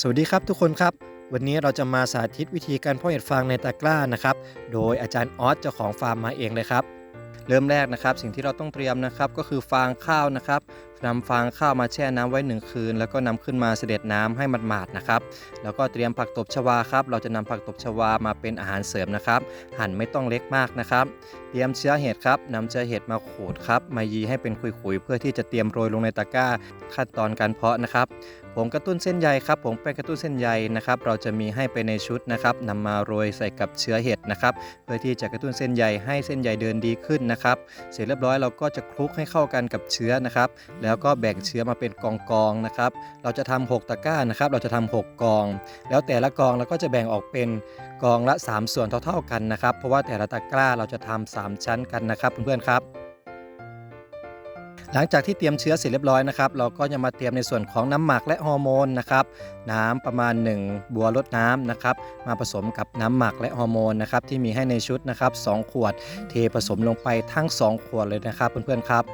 สวัสดีครับทุกคนครับ วันนี้เราจะมาสาธิตวิธีการเพาะเห็ดฟางในตะกร้านะครับ โดยอาจารย์ออสเจ้าของฟาร์มมาเองเลยครับ เริ่มแรกนะครับ สิ่งที่เราต้องเตรียมนะครับก็คือฟางข้าวนะครับ นำฟางข้าวมาแช่น้ำไว้หนึ่งคืน แล้วก็นำขึ้นมาเสด็จน้ำให้หมาดๆนะครับ แล้วก็เตรียมผักตบชวาครับ เราจะนำผักตบชวามาเป็นอาหารเสริมนะครับ หั่นไม่ต้องเล็กมากนะครับ เตรียมเชื้อเห็ดครับนำเชื้อเห็ดมาขูดครับ มายีให้เป็นขุยๆ เพื่อที่จะเตรียมโรยลงในตะกร้าขั้นตอนการเพาะนะครับผงกระตุ้นเส้นใยครับผงแป้งกระตุ้นเส้นใยนะครับ เราจะมีให้ไปในชุดนะครับนำมาโรยใส่กับเชื้อเห็ดนะครับ เพื่อที่จะกระตุ้นเส้นใยให้เส้นใยเดินดีขึ้นนะครับ เสร็จเรียบร้อยเราก็จะคลุกให้เข้ากันกับเชื้อนะครับ แล้วแล้วก็แบ่งเชื้อมาเป็นกองๆนะครับ เราจะทำ6ตะกร้านะครับ เราจะทำ6กอง แล้วแต่ละกองเราก็จะแบ่งออกเป็นกองละ 3 ส่วนเท่า ๆกันนะครับ เพราะว่าแต่ละตะกร้าเราจะทำ3ชั้นกันนะครับเพื่อนๆครับหลังจากที่เตรียมเชื้อเสร็จเรียบร้อยนะครับ เราก็จะมาเตรียมในส่วนของน้ำหมักและฮอร์โมนนะครับน้ำประมาณ 1 บัวรดน้ำนะครับ มาผสมกับน้ำหมักและฮอร์โมนนะครับที่มีให้ในชุดนะครับ 2 ขวด เทผสมลงไปทั้ง 2 ขวดเลยนะครับเพื่อนๆครับ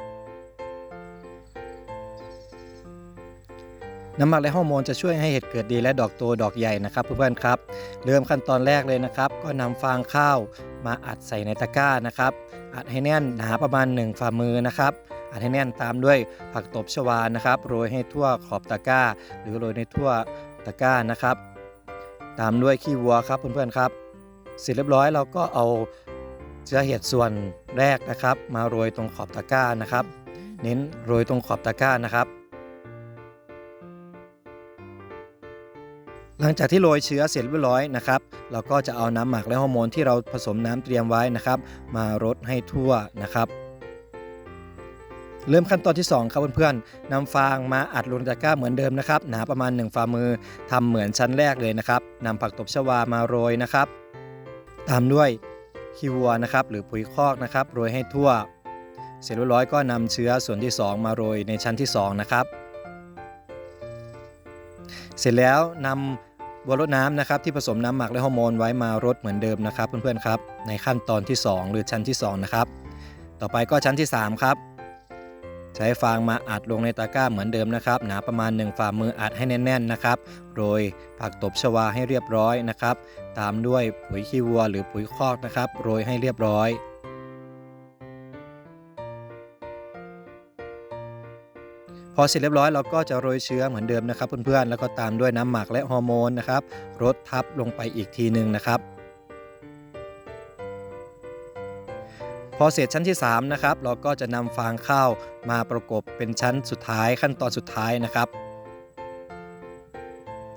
น้ำหมักและฮอร์โมนจะช่วยให้เห็ดเกิดดีและดอกโตดอกใหญ่นะครับเพื่อนๆครับ เริ่มขั้นตอนแรกเลยนะครับ ก็นำฟางข้าวมาอัดใส่ในตะกร้านะครับ อัดให้แน่นหนาประมาณ 1 ฝ่ามือนะครับอัดให้แน่นตามด้วยผักตบชวานะครับโรยให้ทั่วขอบตะกร้า หรือโรยในทั่วตะกร้านะครับ ตามด้วยขี้วัวครับเพื่อนๆครับ เสร็จเรียบร้อยเราก็เอาเชื้อเห็ดส่วนแรกนะครับ มาโรยตรงขอบตะกร้านะครับ เน้นโรยตรงขอบตะกร้านะครับ หลังจากที่โรยเชื้อเสร็จเรียบร้อยนะครับ เราก็จะเอาน้ำหมักและฮอร์โมนที่เราผสมน้ำเตรียมไว้นะครับ มารดให้ทั่วนะครับ เริ่มขั้นตอนที่ 2 ครับเพื่อนๆนำฟางมาอัดลงในตะกร้าเหมือนเดิมนะครับ หนาประมาณ 1 ฝ่ามือทำเหมือนชั้นแรกเลยนะครับนำผักตบชวามาโรยนะครับ ตามด้วยขี้วัวนะครับ หรือปุ๋ยคอกนะครับโรยให้ทั่ว เสร็จเรียบร้อยก็นำเชื้อส่วนที่ 2 มาโรยในชั้นที่ 2 นะครับ เสร็จแล้วนำ บัวรดน้ำนะครับที่ผสมน้ำหมักและฮอร์โมนไว้มารดเหมือนเดิมนะครับเพื่อนๆครับในขั้นตอนที่ 2 หรือชั้นที่ 2 นะครับ ต่อไปก็ชั้นที่ 3 ครับ ใช้ฟางมาอัดลงในตะกร้าเหมือนเดิมนะครับ หนาประมาณ 1 ฝ่ามืออัดให้แน่น ๆนะครับ โรยผักตบชวาให้เรียบร้อยนะครับ ตามด้วยปุ๋ยขี้วัวหรือปุ๋ยคอกนะครับ โรยให้เรียบร้อย พอเสร็จเรียบร้อยเราก็จะโรยเชื้อเหมือนเดิมนะครับเพื่อนๆแล้วก็ตามด้วยน้ำหมักและฮอร์โมนนะครับรดทับลงไปอีกทีหนึ่งนะครับ พอเสร็จชั้นที่3นะครับเราก็จะนำฟางข้าวมาประกบเป็นชั้นสุดท้ายขั้นตอนสุดท้ายนะครับ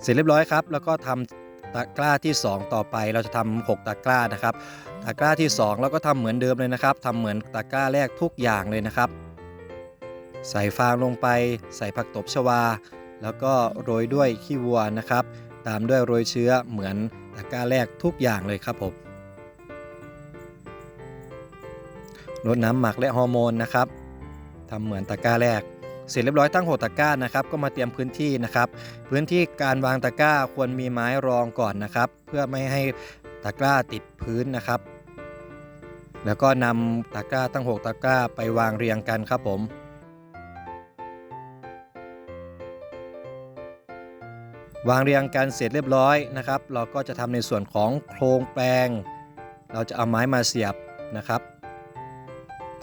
เสร็จเรียบร้อยครับ แล้วก็ทำตะกร้าที่ 2 ต่อไปเราจะทำ6ตะกร้านะครับ ตะกร้าที่ 2 เราก็ทำเหมือนเดิมเลยนะครับทำเหมือนตะกร้าแรกทุกอย่างเลยนะครับ ใส่ฟางลงไป ใส่ผักตบชวา แล้วก็โรยด้วยขี้วัวนะครับ ตามด้วยโรยเชื้อเหมือนตะกร้าแรกทุกอย่างเลยครับผมรดน้ำหมักและฮอร์โมนนะครับทำเหมือนตะกร้าแรก เสร็จเรียบร้อยตั้งหกตะกร้านะครับก็มาเตรียมพื้นที่นะครับ พื้นที่การวางตะกร้าควรมีไม้รองก่อนนะครับ เพื่อไม่ให้ตะกร้าติดพื้นนะครับ แล้วก็นำตะกร้าตั้งหกตะกร้าไปวางเรียงกันครับผม วางเรียงกันเสร็จเรียบร้อยนะครับ เราก็จะทำในส่วนของโครงแปลง เราจะเอาไม้มาเสียบนะครับ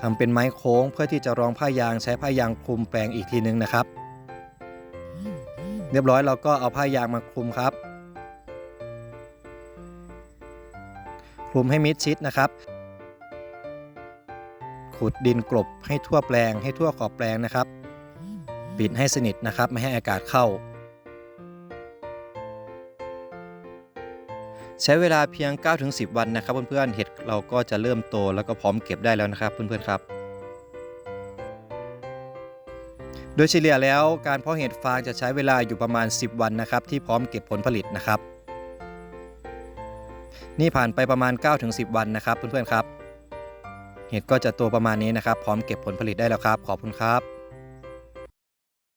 ทำเป็นไม้โค้งเพื่อที่จะรองผ้ายางใช้ผ้ายางคลุมแปลงอีกทีนึงนะครับ เรียบร้อยเราก็เอาผ้ายางมาคลุมครับ คลุมให้มิดชิดนะครับ ขุดดินกลบให้ทั่วแปลงให้ทั่วขอบแปลงนะครับ ปิดให้สนิทนะครับ ไม่ให้อากาศเข้า ใช้เวลาเพียง 9-10 วันนะครับ เพื่อนๆ เห็ดเราก็จะเริ่มโตแล้วก็พร้อมเก็บได้แล้วนะครับเพื่อนๆ ครับ โดยเฉลี่ยแล้วการเพาะเห็ดฟางจะใช้เวลาอยู่ประมาณ 10 วันนะครับที่พร้อมเก็บผลผลิตนะครับ นี่ผ่านไปประมาณ 9-10 วันนะครับเพื่อนๆ ครับ เห็ดก็จะโตประมาณนี้นะครับ พร้อมเก็บผลผลิตได้แล้วครับ ขอบคุณครับ